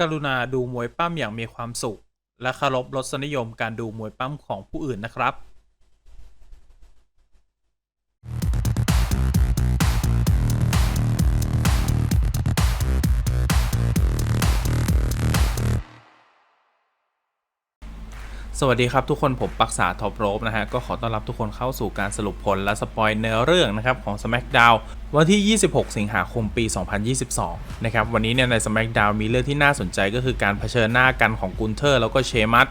กรุณาดูมวยปั้มอย่างมีความสุข และเคารพรสนิยมการดูมวยปั้มของผู้อื่นนะครับ สวัสดีครับทุกคนผมปักษาท็อปโรบนะฮะ ก็ขอต้อนรับทุกคนเข้าสู่การสรุปผลและสปอยเนื้อเรื่องนะครับของ SmackDown วันที่ 26 สิงหาคมปี 2022 นะครับ วันนี้เนี่ยใน SmackDown มีเรื่องที่น่าสนใจก็คือการเผชิญหน้ากันของกุนเทอร์แล้วก็เชมัส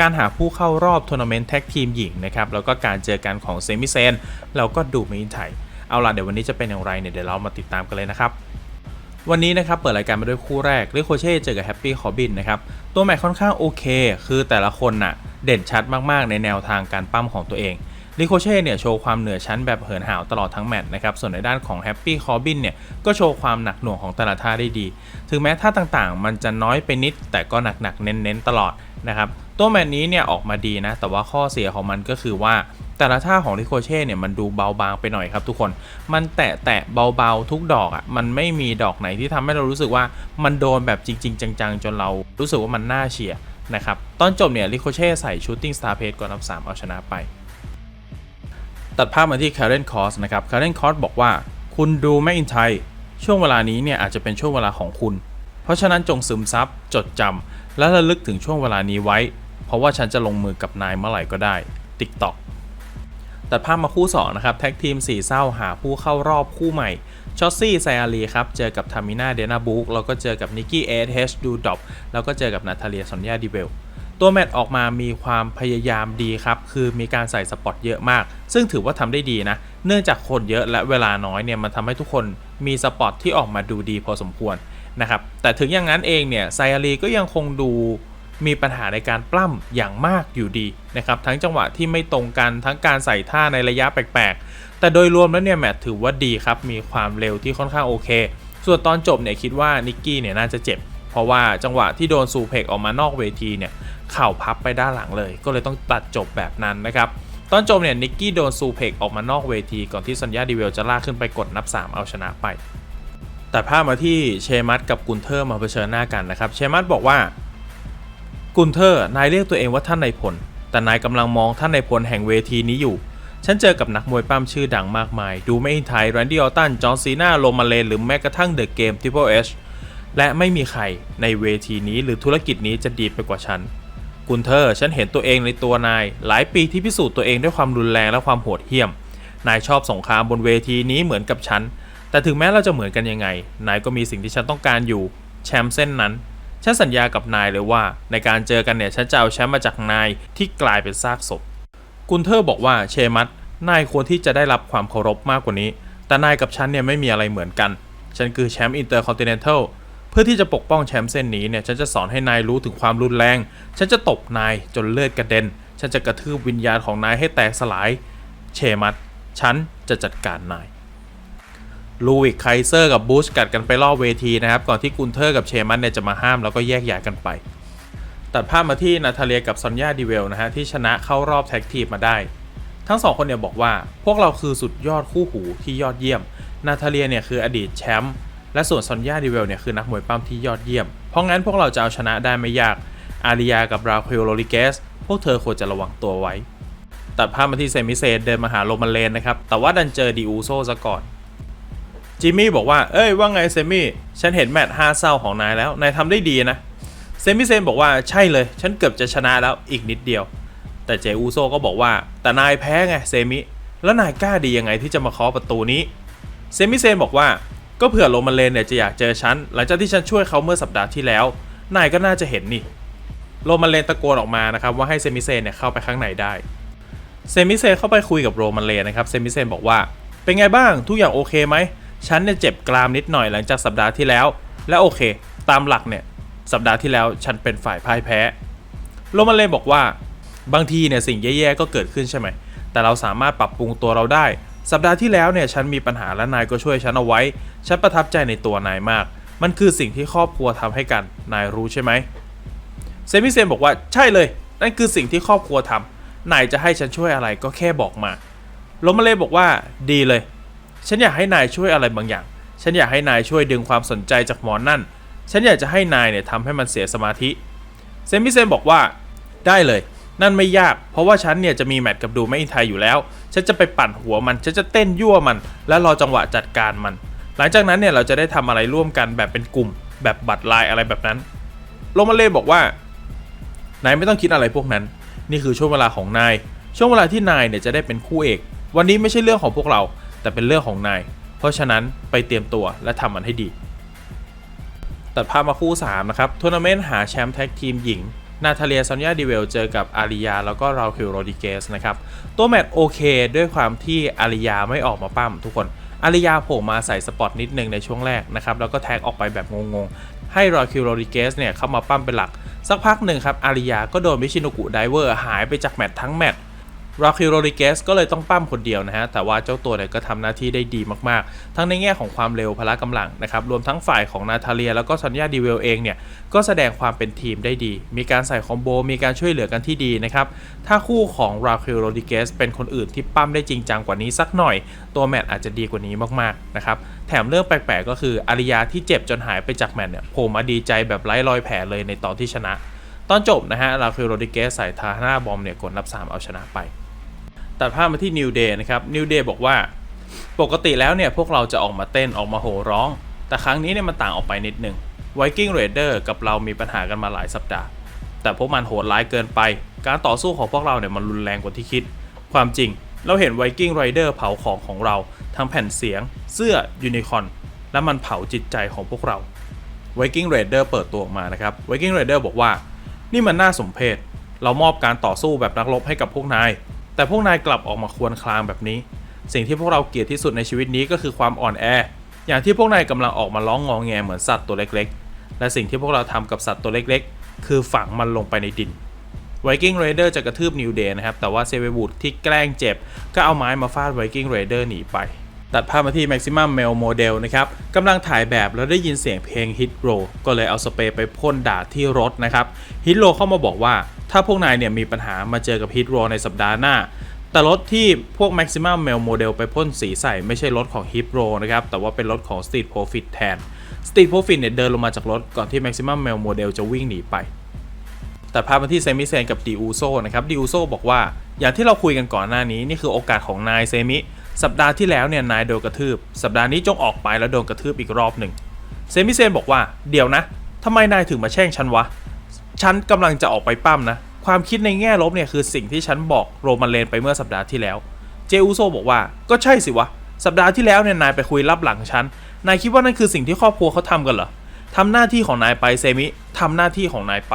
การหาผู้เข้ารอบทัวร์นาเมนต์แท็กทีมหญิงนะครับ แล้วก็การเจอกันของเซมิเซนแล้วก็ดูมินไทยเอาล่ะเดี๋ยววันนี้จะเป็นอย่างไรเนี่ยเดี๋ยวเรามาติดตามกันเลยนะครับวันนี้นะครับเปิดรายการมาด้วยคู่แรกริโคเช่เจอกับแฮปปี้คอบินนะครับตัวแมตช์ค่อนข้างโอเค คือแต่ละคนน่ะ เด่นชัดมากๆ ในแนวทางการปั้มของตัวเองริโคเช่เนี่ยโชว์ความเหนือชั้นแบบเหินห่าวตลอดทั้งแมตช์นะครับ ส่วนในด้านของแฮปปี้คอบินเนี่ยก็โชว์ความหนักหน่วงของแต่ละท่าได้ดี ถึงแม้ท่าต่างๆ มันจะน้อยไปนิด แต่ก็หนักๆ เน้นๆ ตลอดนะครับ ตัวแมตช์นี้เนี่ยออกมาดีนะ แต่ว่าข้อเสียของมันก็คือว่าแต่ละท่าของริโคเช่เนี่ยมันดูเบาบางไปหน่อยครับทุกคน มันแตะแตะเบาๆทุกดอกอะ่ะ มันไม่มีดอกไหนที่ทำให้เรารู้สึกว่ามันโดนแบบจริง ๆ จังๆ จนเรารู้สึกว่ามันน่าเชียร์ นะครับ ตอนจบเนี่ยริโคเช่ใส่ชูตติ้งสตาร์เพจก่อนนับ 3 เอาชนะไป ตัดภาพมาที่คาร์เรนคอสนะครับคาร์เรนคอสบอกว่าคุณดูแมคอินไทยช่วงเวลานี้เนี่ยอาจจะเป็นช่วงเวลาของคุณ เพราะฉะนั้นจงซึมซับจดจำและระลึกถึงช่วงเวลานี้ไว้ เพราะว่าฉันจะลงมือกับนายเมื่อไหร่ก็ได้ TikTok ตัดภาพมาคู่2นะครับแท็กทีม4เศร้าหาผู้เข้ารอบคู่ใหม่ ชอสซี่ไซอารีครับ เจอกับทามิน่าเดนาบุ๊กแล้วก็เจอกับนิกกี้เอเฮชดูดอปแล้วก็เจอกับนาทาเลียซอนยาดิเบลตัวแมตช์ออกมามีความพยายามดีครับ คือมีการใส่สปอตเยอะมาก ซึ่งถือว่าทำได้ดีนะ เนื่องจากคนเยอะและเวลาน้อยเนี่ยมันทำให้ทุกคนมีสปอตที่ออกมาดูดีพอสมควรนะครับ แต่ถึงอย่างนั้นเองเนี่ยไซอารีก็ยังคงดู มีปัญหาในการปล้ำอย่างมากอยู่ดีนะครับทั้งจังหวะที่ไม่ตรงกันทั้งการใส่ท่าในระยะแปลกๆ แต่โดยรวมแล้วเนี่ยแมตถือว่าดีครับมีความเร็วที่ค่อนข้างโอเค ส่วนตอนจบเนี่ยคิดว่านิกกี้เนี่ยน่าจะเจ็บ เพราะว่าจังหวะที่โดนซูเพกออกมานอกเวทีเนี่ยเข่าพับไปด้านหลังเลย ก็เลยต้องตัดจบแบบนั้นนะครับตอนจบเนี่ยนิกกี้โดนซูเพกออกมานอกเวทีก่อนที่ซันยาดิเวลจะลากขึ้นไปกดนับ 3 เอาชนะไป แต่ภาพมาที่เชมัสกับกุนเทอร์มาเผชิญหน้ากันนะครับ เชมัสบอกว่า กุนเทอร์ นายเรียกตัวเองว่าท่านนายพล แต่นายกำลังมองท่านนายพลแห่งเวทีนี้อยู่ ฉันเจอกับนักมวยปั้มชื่อดังมากมาย ดูไม่อินไทยแรนดี้ออตตัน จอห์นซีนาโรมาเลน หรือแม้กระทั่งเดอะเกมทิปเปิลเอชและไม่มีใครในเวทีนี้หรือธุรกิจนี้จะดีไปกว่าฉัน กุนเทอร์ ฉันเห็นตัวเองในตัวนาย หลายปีที่พิสูจน์ตัวเองด้วยความรุนแรงและความโหดเหี้ยม นายชอบสงครามบนเวทีนี้เหมือนกับฉัน แต่ถึงแม้เราจะเหมือนกันยังไง นายก็มีสิ่งที่ฉันต้องการอยู่ แชมป์เส้นนั้น ฉันสัญญากับนายเลยว่า ในการเจอกันเนี่ยฉันจะเอาแชมป์มาจากนายที่กลายเป็นซากศพ กุนเทอร์บอกว่าเชมัสนายควรที่จะได้รับความเคารพมากกว่านี้ แต่นายกับฉันเนี่ยไม่มีอะไรเหมือนกัน ฉันคือแชมป์อินเตอร์คอนติเนนทัลเพื่อที่จะปกป้องแชมป์เส้นนี้เนี่ยฉันจะสอนให้นายรู้ถึงความรุนแรง ฉันจะตบนายจนเลือดกระเด็น ฉันจะกระทืบวิญญาณของนายให้แตกสลาย เชมัสฉันจะจัดการนาย ลูวิกไคเซอร์กับบูชกัดกันไปรอบเวทีนะครับ ก่อนที่กุนเทอร์กับเชมันเนี่ยจะมาห้ามแล้วก็แยกย้ายกันไป ตัดภาพมาที่นาทาเลียกับซอนยาดิเวลนะฮะที่ชนะเข้ารอบแท็กทีมมาได้ ทั้งสองคนเนี่ยบอกว่าพวกเราคือสุดยอดคู่หูที่ยอดเยี่ยม นาทาเลียเนี่ยคืออดีตแชมป์และส่วนซอนยาดิเวลเนี่ยคือนักมวยปั้มที่ยอดเยี่ยม เพราะงั้นพวกเราจะเอาชนะได้ไม่ยาก อาริยากับราคิโอโรลิเกส พวกเธอควรจะระวังตัวไว้ ตัดภาพมาที่เซมิเซนเดินมาหาโรมันเลนนะครับ แต่ว่าดันเจอดิอูโซซะก่อน จิมมี่บอกว่า เอ้ยว่าไงเซมี่ ฉันเห็นแมตช์ห้าเศร้าของนายแล้ว นายทำได้ดีนะ เซมิเซนบอกว่าใช่เลย ฉันเกือบจะชนะแล้วอีกนิดเดียว แต่เจอูโซก็บอกว่า แต่นายแพ้ไงเซมิ แล้วนายกล้าดียังไงที่จะมาเคาะประตูนี้ เซมิเซนบอกว่า ก็เผื่อโรมันเลนเนี่ยจะอยากเจอฉัน หลังจากที่ฉันช่วยเขาเมื่อสัปดาห์ที่แล้ว นายก็น่าจะเห็นนี่ โรมันเลนตะโกนออกมานะครับว่าให้เซมิเซนเนี่ยเข้าไปข้างในได้ เซมิเซนเข้าไปคุยกับโรมันเลนนะครับ เซมิเซนบอกว่า เป็นไงบ้าง ทุกอย่างโอเคไหม ฉันเนี่ยเจ็บกรามนิดหน่อยหลังจากสัปดาห์ที่แล้ว และโอเค ตามหลักเนี่ยสัปดาห์ที่แล้วฉันเป็นฝ่ายพ่ายแพ้ โรมันเลบอกว่าบางทีเนี่ยสิ่งแย่ๆก็เกิดขึ้นใช่ไหม แต่เราสามารถปรับปรุงตัวเราได้ สัปดาห์ที่แล้วเนี่ยฉันมีปัญหาและนายก็ช่วยฉันเอาไว้ ฉันประทับใจในตัวนายมาก มันคือสิ่งที่ครอบครัวทำให้กันนายรู้ใช่ไหมเซมิเซนบอกว่าใช่เลย นั่นคือสิ่งที่ครอบครัวทำนายจะให้ฉันช่วยอะไรก็แค่บอกมาโรมาเลบอกว่าดีเลย ฉันอยากให้นายช่วยอะไรบางอย่าง ฉันอยากให้นายช่วยดึงความสนใจจากหมอนนั่น ฉันอยากจะให้นายเนี่ยทำให้มันเสียสมาธิ เซมิเซนบอกว่าได้เลย นั่นไม่ยาก เพราะว่าฉันเนี่ยจะมีแมตช์กับดูไม่อินไทยอยู่แล้ว ฉันจะไปปั่นหัวมัน ฉันจะเต้นยั่วมัน และรอจังหวะจัดการมัน หลังจากนั้นเนี่ยเราจะได้ทำอะไรร่วมกันแบบเป็นกลุ่ม แบบบัตรลายอะไรแบบนั้นโรมาเล่บอกว่านายไม่ต้องคิดอะไรพวกนั้น นี่คือช่วงเวลาของนาย ช่วงเวลาที่นายเนี่ยจะได้เป็นคู่เอก วันนี้ไม่ใช่เรื่องของพวกเรา แต่เป็นเรื่องของนาย เพราะฉะนั้นไปเตรียมตัวและทำมันให้ดี ตัดภาพมาคู่ 3 นะครับทัวร์นาเมนต์หาแชมป์แท็กทีมหญิงนาทาเลียซอนยาดิเวลเจอกับอาริยา แล้วก็ราคิวโรดิเกสนะครับ ตัวแมตช์โอเคด้วยความที่อาริยาไม่ออกมาปั้มทุกคน อาริยาโผล่มาใส่สปอตนิดนึงในช่วงแรกนะครับ แล้วก็แท็กออกไปแบบงงๆ ให้ราคิวโรดิเกสเนี่ยเข้ามาปั้มเป็นหลัก สักพักหนึ่งครับอาริยาก็โดนมิชิโนกุไดเวอร์หายไปจากแมตช์ทั้งแมตช์ ราคิโรริเกสก็เลยต้องปั้มคนเดียวนะฮะ แต่ว่าเจ้าตัวเนี่ยก็ทำหน้าที่ได้ดีมากๆ ทั้งในแง่ของความเร็วพละกำลังนะครับ รวมทั้งฝ่ายของนาทาเลีย แล้วก็ซันยาดีเวลเองเนี่ย ก็แสดงความเป็นทีมได้ดี มีการใส่คอมโบ มีการช่วยเหลือกันที่ดีนะครับ ถ้าคู่ของราคิโรริเกสเป็นคนอื่นที่ปั้มได้จริงจังกว่านี้สักหน่อย ตัวแมตช์อาจจะดีกว่านี้มากๆนะครับ แถมเรื่องแปลกๆ ก็คืออาริยาที่เจ็บจนหายไปจากแมตช์เนี่ยโผล่มาดีใจแบบไร้รอยแผลเลยในตอนที่ชนะ ตอนจบนะฮะราคิโรริเกสใส่ทาหน้าบอมเนี่ยกดนับสามเอาชนะไป ตัดภาพมาที่ New Day นะครับ New Day บอกว่า ปกติแล้วเนี่ยพวกเราจะออกมาเต้นออกมาโห่ร้อง แต่ครั้งนี้เนี่ยมันต่างออกไปนิดนึง Viking Raider กับเรามีปัญหากันมาหลายสัปดาห์ แต่พวกมันโหดร้ายเกินไป การต่อสู้ของพวกเราเนี่ยมันรุนแรงกว่าที่คิด ความจริง เราเห็น Viking Rider เผาของของเรา ทั้งแผ่นเสียง เสื้อยูนิคอนและมันเผาจิตใจของพวกเรา Viking Raider เปิดตัวออกมานะครับ Viking Raider บอกว่า นี่มันน่าสมเพชเรามอบการต่อสู้แบบนักรบให้กับพวกนาย แต่พวกนายกลับออกมาควรคลางแบบนี้ สิ่งที่พวกเราเกลียดที่สุดในชีวิตนี้ก็คือความอ่อนแอ อย่างที่พวกนายกำลังออกมาร้องงองแงเหมือนสัตว์ตัวเล็กๆ และสิ่งที่พวกเราทำกับสัตว์ตัวเล็กๆ คือฝังมันลงไปในดิน Viking Raider จะกระทืบ New Day นะครับ แต่ว่าเซเวบูดที่แกล้งเจ็บ ก็เอาไม้มาฟาด Viking Raider หนีไป ตัดภาพมาที่ Maximum Male Model นะครับกำลังถ่ายแบบแล้วได้ยินเสียงเพลง Hit Row ก็เลยเอาสเปรย์ไปพ่นด่าที่รถนะครับ Hit Row เข้ามาบอกว่า ถ้าพวกนายเนี่ยมีปัญหามาเจอกับ Hit Row ในสัปดาห์หน้า แต่รถที่พวก Maximum Male Model ไปพ่นสีใส่ไม่ใช่รถของ Hit Row นะครับ แต่ว่าเป็นรถของ Street Profit แทน Street Profit เนี่ยเดินลงมาจากรถก่อนที่ Maximum Male Model จะวิ่งหนีไป แต่ภาพมาที่เซมิเซนกับดิอูโซนะครับดิอูโซบอกว่าอย่างที่เราคุยกันก่อนหน้านี้นี่คือโอกาสของนายเซมิสัปดาห์ที่แล้วเนี่ยนายโดนกระทืบ สัปดาห์นี้จงออกไปแล้วโดนกระทืบอีกรอบหนึ่งเซมิเซนบอกว่าเดี๋ยวนะทำไมนายถึงมาแช่งฉันวะ ฉันกำลังจะออกไปปั้มนะ ความคิดในแง่ลบเนี่ยคือสิ่งที่ฉันบอกโรมันเลนไปเมื่อสัปดาห์ที่แล้ว เจอูโซบอกว่าก็ใช่สิวะ สัปดาห์ที่แล้วเนี่ยนายไปคุยรับหลังฉัน นายคิดว่านั่นคือสิ่งที่ครอบครัวเขาทำกันเหรอทำหน้าที่ของนายไปเซมิทำหน้าที่ของนายไป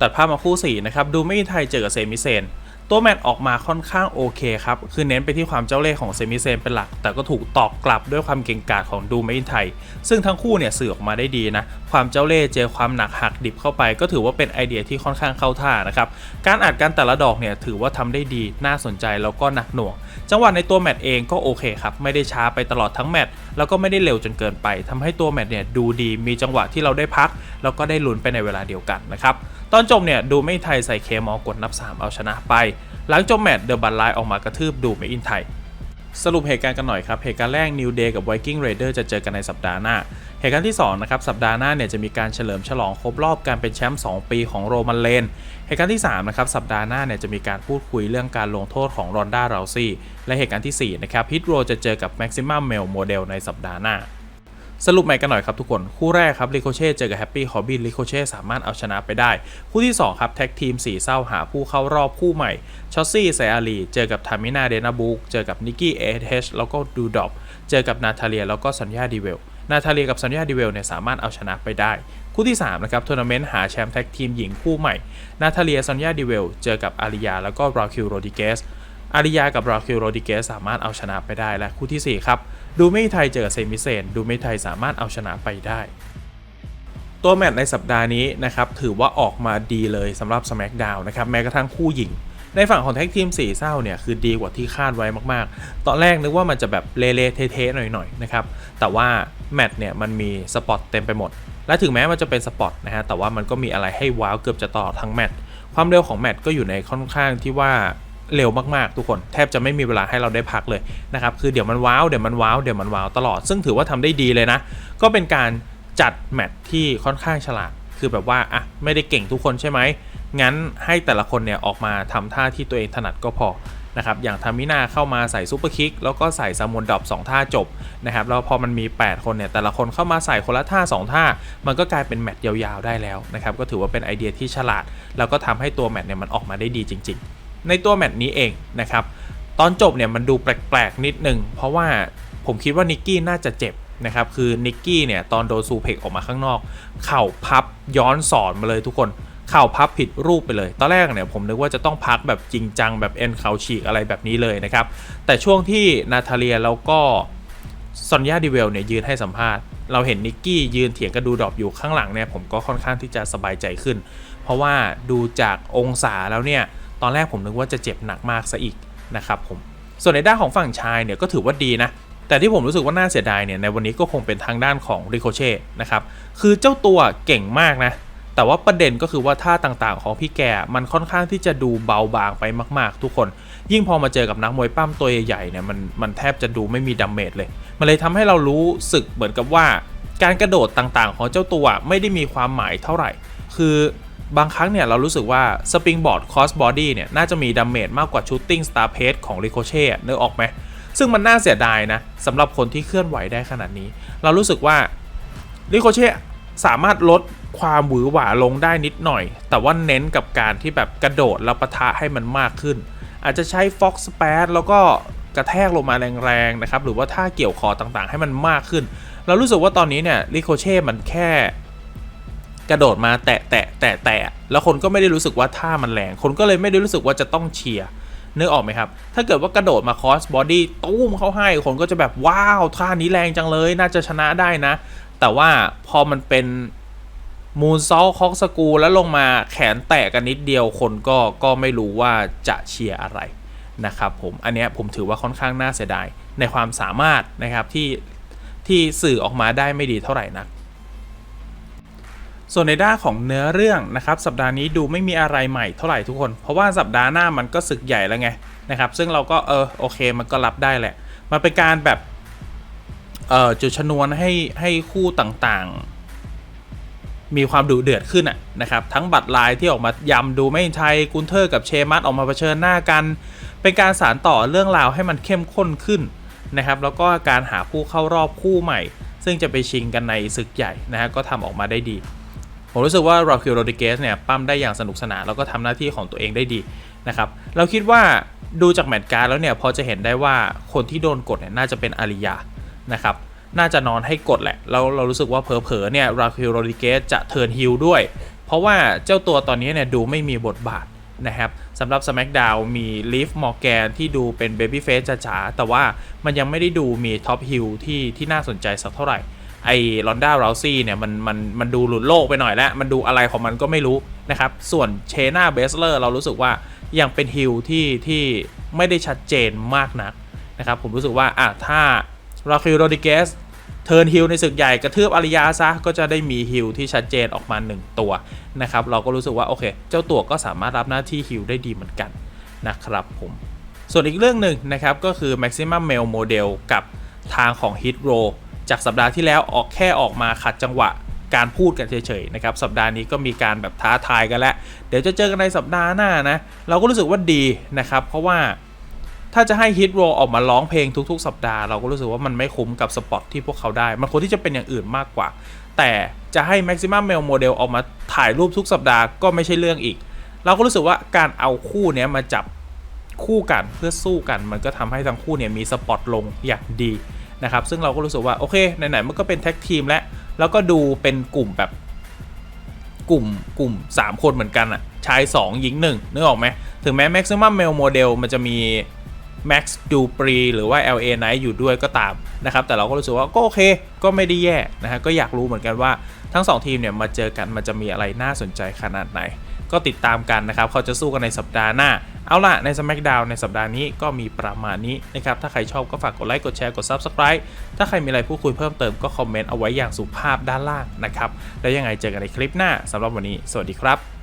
ตัดภาพมาคู่4นะครับ ดูไม่ไทยเจอกับเซมิเซน ตัวแมตช์ออกมาค่อนข้างโอเคครับ คือเน้นไปที่ความเจ้าเล่ห์ของเซมิเซนเป็นหลัก แต่ก็ถูกตอกกลับด้วยความเก่งกาจของดูไม่อินไทย ซึ่งทั้งคู่เนี่ยสื่อออกมาได้ดีนะ ความเจ้าเล่ห์เจอความหนักหักดิบเข้าไป ก็ถือว่าเป็นไอเดียที่ค่อนข้างเข้าท่านะครับ การอัดกันแต่ละดอกเนี่ยถือว่าทำได้ดี น่าสนใจแล้วก็หนักหน่วง จังหวะในตัวแมตช์เองก็โอเคครับ ไม่ได้ช้าไปตลอดทั้งแมตช์แล้วก็ไม่ได้เร็วจนเกินไปทำให้ตัวแมตช์เนี่ยดูดี มีจังหวะที่เราได้พัก แล้วก็ได้ลุ้นไปในเวลาเดียวกันนะครับ ตอนจบเนี่ยดูไม่ไทยใส่เคมอกดนับ 3 เอาชนะไปหลังจบแมตช์เดอะบัตไลน์ออกมากระทืบดูไม่อินไทยสรุปเหตุการณ์กันหน่อยครับ เหตุการณ์แรก New Day กับ Viking Raider จะเจอกันในสัปดาห์หน้า เหตุการณ์ที่2นะครับสัปดาห์หน้าเนี่ยจะมีการเฉลิมฉลองครบรอบการเป็นแชมป์2ปีของโรมันเลน เหตุการณ์ที่3นะครับสัปดาห์หน้าเนี่ยจะมีการพูดคุยเรื่องการลงโทษของรอนด้าราซี่ และเหตุการณ์ที่4นะครับฮิตโรจะเจอกับ Maximum Male Model ในสัปดาห์หน้า สรุปใหม่กันหน่อยครับทุกคน คู่แรกครับลิโคเช่เจอกับแฮปปี้คอร์บินลิโคเช่สามารถเอาชนะไปได้ คู่ที่ 2 ครับ แท็กทีมสีเศร้าหาผู้เข้ารอบคู่ใหม่ชอสซี่ไซอารีเจอกับทามินาเดนาบุกเจอกับนิกกี้เอเชแล้วก็ดูดอบเจอกับนาทาเลียแล้วก็สัญญาดีเวลนาทาเลียกับสัญญาดีเวลเนี่ยสามารถเอาชนะไปได้ คู่ที่3นะครับทัวร์นาเมนต์หาแชมป์แท็กทีมหญิงคู่ใหม่นาทาเลียสัญญาดีเวลเจอกับอาริยาแล้วก็ราคิวโรดิเกส อาริยากับราคิวโรดิเกสสามารถเอาชนะไปได้และคู่ทีสี่ 4 ครับ ดูไม่ไทยเจอเซมิเซนดูไม่ไทยสามารถเอาชนะไปได้ ตัวแมตช์ในสัปดาห์นี้นะครับ ถือว่าออกมาดีเลยสำหรับ SmackDown นะครับ แม้กระทั่งคู่หญิง ในฝั่งของแท็กทีมสี่เศร้าเนี่ย คือดีกว่าที่คาดไว้มากๆ ตอนแรกนึกว่ามันจะแบบเละๆเทๆหน่อยๆนะครับแต่ว่าแมตช์เนี่ยมันมีสปอตเต็มไปหมดและถึงแม้มันจะเป็นสปอตนะฮะแต่ว่ามันก็มีอะไรให้ว้าวเกือบจะต่อทั้งแมตช์ความเร็วของแมตช์ก็อยู่ในค่อนข้างที่ว่า เร็วมากๆ ทุกคนแทบจะไม่มีเวลาให้เราได้พักเลยนะครับคือเดี๋ยวมันว้าวเดี๋ยวมันว้าวเดี๋ยวมันว้าวตลอด ซึ่งถือว่าทำได้ดีเลยนะ ก็เป็นการจัดแมตช์ที่ค่อนข้างฉลาดคือแบบว่าอะไม่ได้เก่งทุกคนใช่ไหมงั้นให้แต่ละคนเนี่ยออกมาทำท่าที่ตัวเองถนัดก็พอนะครับอย่างทามินาเข้ามาใส่ซูเปอร์คิกแล้วก็ใส่ซามอนดอป2ท่าจบนะครับแล้วพอมันมี 8 คนเนี่ยแต่ละคนเข้ามาใส่คนละท่า 2 ท่า มันก็กลายเป็นแมตช์ยาวๆได้แล้วนะครับก็ถือว่าเป็นไอเดียที่ฉลาด แล้วก็ทำให้ตัวแมตช์เนี่ยมันออกมาได้ดีจริง ๆ ในตัวแมตช์นี้เองนะครับ ตอนจบเนี่ยมันดูแปลกๆนิดนึง เพราะว่าผมคิดว่านิกกี้น่าจะเจ็บนะครับ คือนิกกี้เนี่ยตอนโดนซูเพกออกมาข้างนอก เข่าพับย้อนสอนมาเลยทุกคนเข่าพับผิดรูปไปเลย ตอนแรกเนี่ยผมนึกว่าจะต้องพักแบบจริงจังแบบเอ็นเข่าฉีกอะไรแบบนี้เลยนะครับ แต่ช่วงที่นาทาเลียแล้วก็ซอนยาดิเวลเนี่ยยืนให้สัมภาษณ์ เราเห็นนิกกี้ยืนเถียงกระดูดอปอยู่ข้างหลังเนี่ยผมก็ค่อนข้างที่จะสบายใจขึ้น เพราะว่าดูจากองศาแล้วเนี่ย ตอนแรกผมนึกว่าจะเจ็บหนักมากซะอีกนะครับผมส่วนในด้านของฝั่งชายเนี่ยก็ถือว่าดีนะ แต่ที่ผมรู้สึกว่าน่าเสียดายเนี่ยในวันนี้ก็คงเป็นทางด้านของริโคเช่นะครับคือเจ้าตัวเก่งมากนะ แต่ว่าประเด็นก็คือว่าท่าต่างๆ ของพี่แกมันค่อนข้างที่จะดูเบาบางไปมากๆ ทุกคน ยิ่งพอมาเจอกับนักมวยปั้มตัวใหญ่ๆเนี่ยมันมันแทบจะดูไม่มีดาเมจเลย มันเลยทำให้เรารู้สึกเหมือนกับว่า การกระโดดต่างๆ ของเจ้าตัวไม่ได้มีความหมายเท่าไหร่ คือ บางครั้งเนี่ยเรารู้สึกว่าสปริงบอร์ดคอสบอดี้เนี่ยน่าจะมีดาเมจมากกว่าชูตติ้งสตาร์เพของริโคเช่เนึกอออกไหมซึ่งมันน่าเสียดายนะสำหรับคนที่เคลื่อนไหวได้ขนาดนี้ เรารู้สึกว่าริโคเช่สามารถลดความหวือหวาลงได้นิดหน่อย แต่ว่าเน้นกับการที่แบบกระโดดแล้วปะทะให้มันมากขึ้น อาจจะใช้ Fox s p a d แล้วก็กระแทกลงมาแรงๆนะครับหรือว่าท่าเกี่ยวคอต่างๆ ให้มันมากขึ้น เรารู้สึกว่าตอนนี้เนี่ยริโคเช่มันแค่ กระโดดมาแตะแตะแตะแตะแล้วคนก็ไม่ได้รู้สึกว่าท่ามันแรง คนก็เลยไม่ได้รู้สึกว่าจะต้องเชียร์นึกออกไหมครับ ถ้าเกิดว่ากระโดดมาคอสบอดี้ตุ้มเขาให้ คนก็จะแบบว้าวท่านี้แรงจังเลย น่าจะชนะได้นะ แต่ว่าพอมันเป็นมูนซอลคอกสกูแล้วลงมาแขนแตะกันนิดเดียวคนก็ก็ไม่รู้ว่าจะเชียร์อะไรนะครับผมอันนี้ผมถือว่าค่อนข้างน่าเสียดายในความสามารถนะครับที่ที่สื่อออกมาได้ไม่ดีเท่าไหร่นัก ส่วนในด้านของเนื้อเรื่องนะครับสัปดาห์นี้ดูไม่มีอะไรใหม่เท่าไหร่ทุกคน เพราะว่าสัปดาห์หน้ามันก็ศึกใหญ่แล้วไงนะครับซึ่งเราก็เออโอเคมันก็รับได้แหละ มันเป็นการแบบเอ่อจุดชนวนให้ให้คู่ต่างๆ มีความดุเดือดขึ้นอะนะครับทั้งบัตรลายที่ออกมายำดูไม่ไทยกุนเทอร์กับเชมัสออกมาเผชิญหน้ากัน เป็นการสารต่อเรื่องราวให้มันเข้มข้นขึ้นนะครับแล้วก็การหาผู้เข้ารอบคู่ใหม่ ซึ่งจะไปชิงกันในศึกใหญ่นะฮะก็ทำออกมาได้ดี ผมรู้สึกว่าราคิลโรดิเกสเนี่ยปั้มได้อย่างสนุกสนานแล้วก็ทำหน้าที่ของตัวเองได้ดีนะครับเราคิดว่าดูจากแมตช์การดแล้วเนี่ยพอจะเห็นได้ว่าคนที่โดนกดเนี่ยน่าจะเป็นอาริยานะครับน่าจะนอนให้กดแหละแล้วเรารู้สึกว่าเผลอๆเนี่ยราคิลโรดิเกสจะเทิร์นฮิลด้วย เพราะว่าเจ้าตัวตอนนี้เนี่ยดูไม่มีบทบาทนะครับสำหรับ SmackDown มีลีฟมอร์แกนที่ดูเป็นเบบี้เฟสจ๋าๆแต่ว่ามันยังไม่ได้ดูมีท็อปฮิลที่ที่น่าสนใจสักเท่าไหร่ ไอ้ลอนด้าราซี่เนี่ยมันมันมันดูหลุดโลกไปหน่อยแล้ว มันดูอะไรของมันก็ไม่รู้นะครับ ส่วนเชนาเบสเลอร์เรารู้สึกว่ายังเป็นฮิลที่ที่ไม่ได้ชัดเจนมากนักนะครับ ผมรู้สึกว่าอะถ้าราคิลโรดิเกสเทิร์นฮิลในศึกใหญ่กระเทือบอาริยาซะ ก็จะได้มีฮิลที่ชัดเจนออกมา 1 ตัวนะครับ เราก็รู้สึกว่า โอเค เจ้าตัวก็สามารถรับหน้าที่ฮิลได้ดีเหมือนกันนะครับผม ส่วนอีกเรื่องหนึ่งนะครับ ก็คือ Maximum Male Model กับทางของ Hit Row จากสัปดาห์ที่แล้วออกแค่ออกมาขัดจังหวะการพูดกันเฉยๆนะครับสัปดาห์นี้ก็มีการแบบท้าทายกันแล้ว เดี๋ยวจะเจอกันในสัปดาห์หน้านะ เราก็รู้สึกว่าดีนะครับ เพราะว่าถ้าจะให้ฮิตโรออกมาร้องเพลงทุกๆ สัปดาห์เราก็รู้สึกว่ามันไม่คุ้มกับสปอตที่พวกเขาได้ มันควรที่จะเป็นอย่างอื่นมากกว่า แต่จะให้ Maximum Male Model ออกมาถ่ายรูปทุกสัปดาห์ก็ไม่ใช่เรื่องอีก เราก็รู้สึกว่าการเอาคู่เนี้ยมาจับคู่กันเพื่อสู้กัน มันก็ทำให้ทั้งคู่เนี่ยมีสปอตลงอย่างดี นะครับซึ่งเราก็รู้สึกว่าโอเคไหนๆมันก็เป็นแท็กทีมแล้วแล้วก็ดูเป็นกลุ่มแบบกลุ่มกลุ่ม 3 คนเหมือนกันอะชาย 2 หญิง 1 นึกออกไหมถึงแม้ Maximum Male Model มันจะมี Max d u p r e หรือว่า LA Knight อยู่ด้วยก็ตามนะครับ แต่เราก็รู้สึกว่าก็โอเค ก็ไม่ได้แย่นะฮะ ก็อยากรู้เหมือนกันว่าทั้ง 2 ทีมเนี่ย มาเจอกันมันจะมีอะไรน่าสนใจขนาดไหน ก็ติดตามกันนะครับ เขาจะสู้กันในสัปดาห์หน้า เอาล่ะ ใน SmackDown ในสัปดาห์นี้ก็มีประมาณนี้นะครับ ถ้าใครชอบก็ฝากกดไลค์ กดแชร์ กด Subscribe ถ้าใครมีอะไรพูดคุยเพิ่มเติมก็คอมเมนต์เอาไว้อย่างสุภาพด้านล่างนะครับ แล้วยังไงเจอกันในคลิปหน้าสำหรับวันนี้ สวัสดีครับ